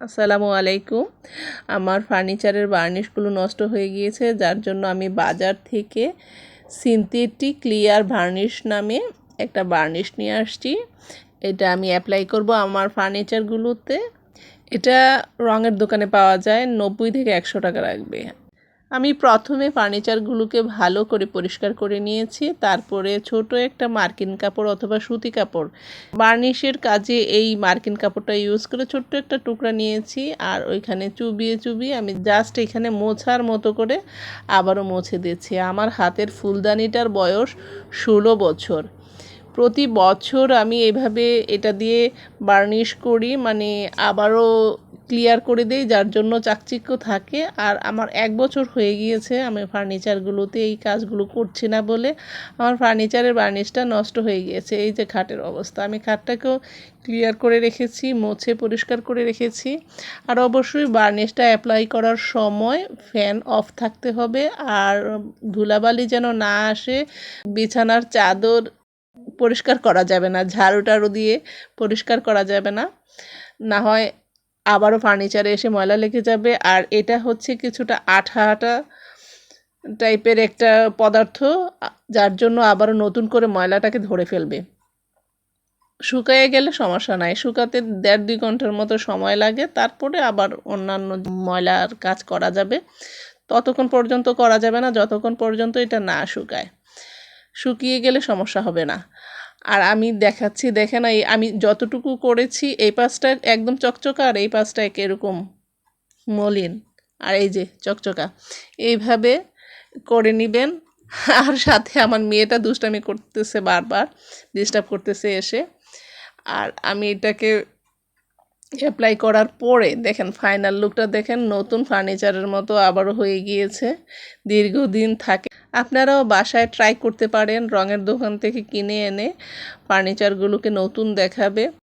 আসসালামু আলাইকুম। আমার ফার্নিচারের বার্নিশগুলো নষ্ট হয়ে গিয়েছে, যার জন্য আমি বাজার থেকে সিনথেটিক ক্লিয়ার ভার্নিশ নামে একটা বার্নিশ নিয়ে আসছি। এটা আমি অ্যাপ্লাই করব আমার ফার্নিচারগুলোতে। এটা রঙের দোকানে পাওয়া যায়, নব্বই থেকে একশো টাকা রাখবে। আমি প্রথমে ফার্নিচারগুলোকে ভালো করে পরিষ্কার করে নিয়েছি, তারপরে ছোট একটা মার্কিন কাপড় অথবা সুতি কাপড়। বার্নিশের কাজে এই মার্কিন কাপড়টা ইউজ করে ছোট্ট একটা টুকরা নিয়েছি, আর ওইখানে চুবিয়ে চুবিয়ে আমি জাস্ট এখানে মোছার মতো করে আবারও মুছে দিচ্ছি আমার হাতের ফুলদানিটার বয়স ষোলো বছর। প্রতি বছর আমি এভাবে এটা দিয়ে বার্নিশ করি মানে আবারও ক্লিয়ার করে দেই, যার জন্য চাকচিক্য থাকে। আর আমার এক বছর হয়ে গিয়েছে আমি ফার্নিচারগুলোতে এই কাজগুলো করছি না বলে। আমার ফার্নিচারের বার্নিশটা নষ্ট হয়ে গিয়েছে, এই যে খাটের অবস্থা। আমি খাটটাকেও ক্লিয়ার করে রেখেছি, মুছে পরিষ্কার করে রেখেছি। আর অবশ্যই বার্নিশটা অ্যাপ্লাই করার সময় ফ্যান অফ থাকতে হবে। আর ধুলাবালি যেন না আসে, বিছানার চাদর পরিষ্কার করা যাবে না ঝাড়ু টাড়ু দিয়ে পরিষ্কার করা যাবে না। না হয় আবারও ফার্নিচারে এসে ময়লা লেগে যাবে। আর এটা হচ্ছে কিছুটা আঠা আঠা টাইপের একটা পদার্থ, যার জন্য আবারও নতুন করে ময়লাটাকে ধরে ফেলবে। শুকাইয়ে গেলে সমস্যা নাই। শুকাতে দেড় দুই ঘণ্টার মতো সময় লাগে। তারপরে আবার অন্যান্য ময়লার কাজ করা যাবে। ততক্ষণ পর্যন্ত করা যাবে না, যতক্ষণ পর্যন্ত এটা না শুকায়। শুকিয়ে গেলে সমস্যা হবে না। আর আমি দেখাচ্ছি দেখে না আমি যতটুকু করেছি, এই পাশটা একদম চকচকা আর এই পাশটা এরকম মলিন। আর এই যে চকচকা, এইভাবে করে নেবেন। আর সাথে আমার মেয়েটা দুষ্টামি করতেছে বারবার ডিস্টার্ব করতেছে এসে। আর আমি এটাকে অ্যাপ্লাই করার পরে, দেখেন ফাইনাল লুকটা দেখেন, নতুন ফার্নিচারের মতো আবারও হয়ে গিয়েছে, দীর্ঘদিন থাকে। আপনারাও বাসায় ট্রাই করতে পারেন, রঙের দোকান থেকে কিনে এনে ফার্নিচারগুলোকে নতুন দেখাবে।